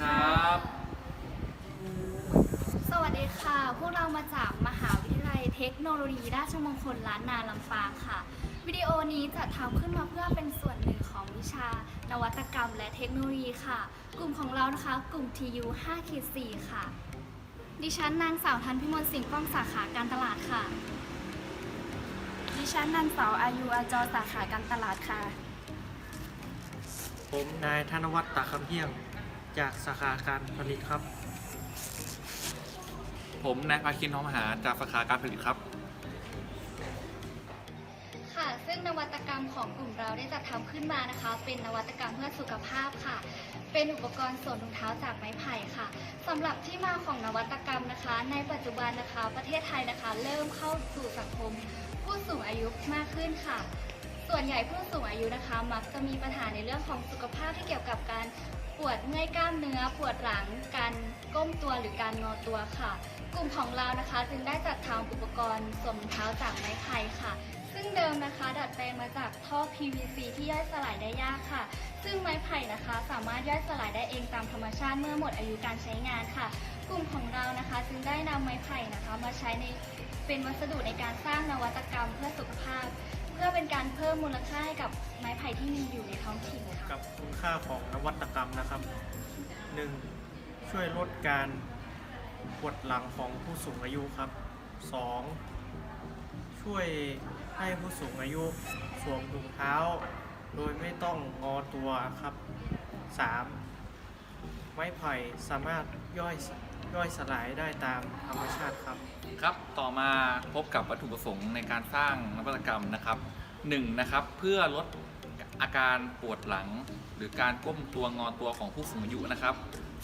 ครับ สวัสดีค่ะ พวกเรามาจากมหาวิทยาลัยเทคโนโลยีราชมงคลล้านนาลำปางค่ะ วิดีโอนี้จะทำขึ้นมาเพื่อเป็นส่วนหนึ่งของวิชานวัตกรรมและเทคโนโลยีค่ะ กลุ่มของเรานะคะ กลุ่ม TU 5ขีด4ค่ะ ดิฉันนางสาวทันพิมลสิงห์ป้องสาขาการตลาดค่ะ ดิฉันนางสาวอายุอาจอสาขาการตลาดค่ะ ผมนายธนวัฒน์ตาคำเที่ยง จากสาขาการผลิตครับ ผมนายภาคินทองมหาจากสาขาการผลิตครับ ค่ะ ซึ่งนวัตกรรมของกลุ่มเราได้จัดทำขึ้นมานะคะ เป็นนวัตกรรมเพื่อสุขภาพค่ะ เป็นอุปกรณ์สวมถุงเท้าจากไม้ไผ่ค่ะสำหรับที่มาของนวัตกรรมนะคะ ในปัจจุบันนะคะ ประเทศไทยนะคะ เริ่มเข้าสู่สังคม ผู้สูงอายุมากขึ้นค่ะ ส่วนใหญ่ผู้สูงอายุนะคะ มักจะมีปัญหาในเรื่องของสุขภาพที่เกี่ยวกับการป วดเมื่อยกล้ามเนื้อ ปวดหลัง การก้มตัวหรือการงอตัวค่ะ กลุ่มของเรานะคะจึงได้จัดทำอุปกรณ์สวมเท้าจากไม้ไผ่ค่ะ ซึ่งเดิมนะคะ ดัดแปลงมาจากท่อ PVC ที่ย่อยสลายได้ยากค่ะ ซึ่งไม้ไผ่นะคะ สามารถย่อยสลายได้เองตามธรรมชาติเมื่อหมดอายุการใช้งานค่ะ กลุ่มของเรานะคะจึงได้นำไม้ไผ่นะคะ มาใช้ในเป็นวัสดุในการสร้างนวัตกรรมเพื่อสุขภาพ เพื่อเป็นการเพิ่มมูลค่าให้กับไม้ไผ่ที่มีอยู่ในท้องถิ่นค่ะ ค่าของนวัตกรรมนะครับ 1. ช่วยลดการปวดหลังของผู้สูงอายุครับ 2. ช่วยให้ผู้สูงอายุสวมถุงเท้า โดยไม่ต้องงอตัวครับ 3. ไม้ไผ่สามารถย่อยย่อยสลายได้ตามธรรมชาติครับ ครับ ต่อมาพบกับวัตถุประสงค์ในการสร้างนวัตกรรมนะครับหนึ่งนะครับ เพื่อลด อาการปวดหลังหรือการก้มตัวงอตัวของผู้สูงอายุนะครับ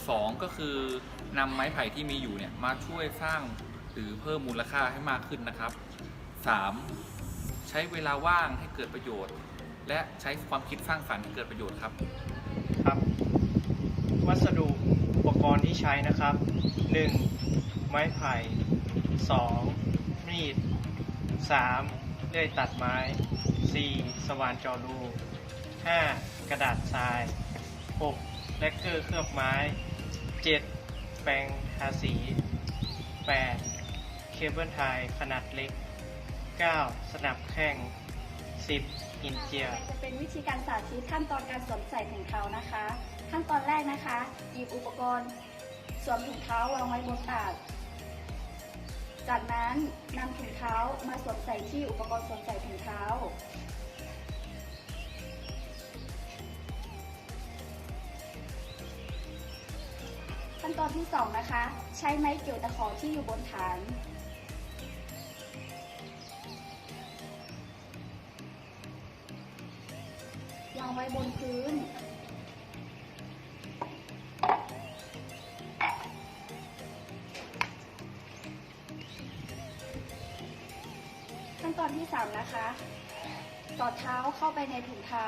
สองก็คือนำไม้ไผ่ที่มีอยู่เนี่ยมาช่วยสร้างหรือเพิ่มมูลค่าให้มากขึ้นนะครับสามใช้เวลาว่างให้เกิดประโยชน์ และใช้ความคิดสร้างสรรค์ให้เกิดประโยชน์ครับ ครับ วัสดุอุปกรณ์ที่ใช้นะครับ 1. ไม้ไผ่ 2. มีด 3. เลื่อยตัดไม้ 4. สว่านจอรู 5. กระดาษทราย 6. แลกเกอร์เคลือบไม้ 7. แปรงทาสี 8. เคเบิลไทยขนาดเล็ก 9. สนับแข้ง 10. หินเจียจะเป็นวิธีการสาธิตขั้นตอนการสวมใส่ถุงเท้านะคะ ขั้นตอนแรกนะคะ หยิบอุปกรณ์สวมถุงเท้าวางไว้บนตัก จากนั้นนำถุงเท้ามาสวมใส่ที่อุปกรณ์สวมใส่ถุงเท้า ขั้นตอนที่สองนะคะ ใช้ไม้เกี่ยวตะขอที่อยู่บนฐานวางไว้บนพื้น นตอนที่3นะคะสอดเท้าเข้าไปในถุงเท้า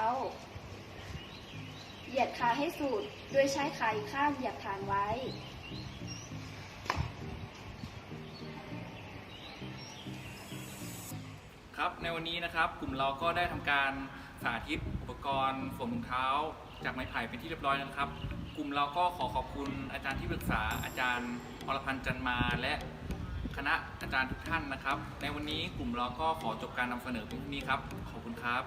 เหยียดขาให้สุด โดยใช้ขาอีกข้างเหยียบฐานไว้ ครับในวันนี้นะครับกลุ่มเราก็ได้ทำการสาธิตอุปกรณ์สวมถุงเท้า จากไม้ไผ่เป็นที่เรียบร้อยแล้วครับ กลุ่มเราก็ขอขอบคุณอาจารย์ที่ปรึกษาอาจารย์อรพันธ์จันมาและ คณะอาจารย์ทุกท่านนะครับ ในวันนี้กลุ่มเราก็ขอจบการนำเสนอเพียงเท่านี้ครับ ขอบคุณครับ